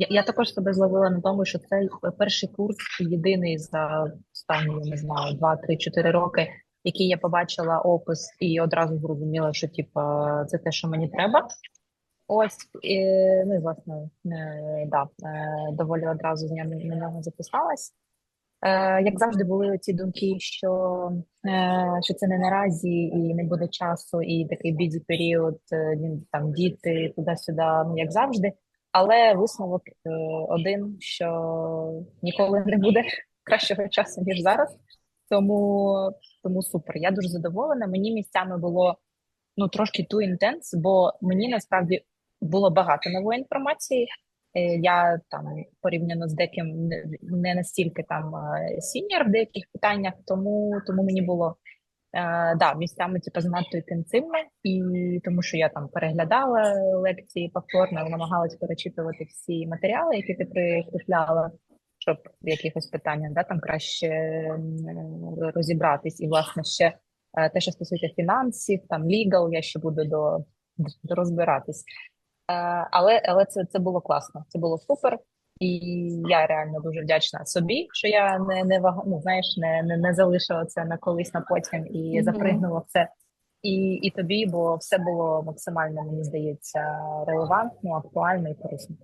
Я, я також себе зловила на тому, що це перший курс, єдиний за останні, не знаю, 2-3-4 роки, який я побачила опис і одразу зрозуміла, що типа це те, що мені треба. Ось і, ну і власне е, да, е, доволі одразу з нього на нього записалась. Е, як завжди, були ці думки, що, що це не наразі і не буде часу, і такий бізі період, він там діти туди-сюди, ну як завжди. Але висновок е, один, що ніколи не буде кращого часу, ніж зараз. Тому, тому супер. Я дуже задоволена. Мені місцями було ну трошки too intense, бо мені насправді було багато нової інформації. Е, Я там порівняно з деким не- настільки там сіньор в деяких питаннях, тому тому мені було е, да, місцями типу, занадто інтенсивно, і тому що я там переглядала лекції повторно, намагалась перечитувати всі матеріали, які ти прикріпляла, щоб в якихось питаннях да, там краще розібратись. І власне ще е, те, що стосується фінансів, там legal, я ще буду до, до розбиратись. Е, Але але це, це було класно, це було супер. І я реально дуже вдячна собі, що я не не вага, ну, знаєш, не, не, не залишила це на колись на потім і Мгм. запригнула в це. І, і тобі, бо все було максимально, мені здається, релевантно, актуально і корисно.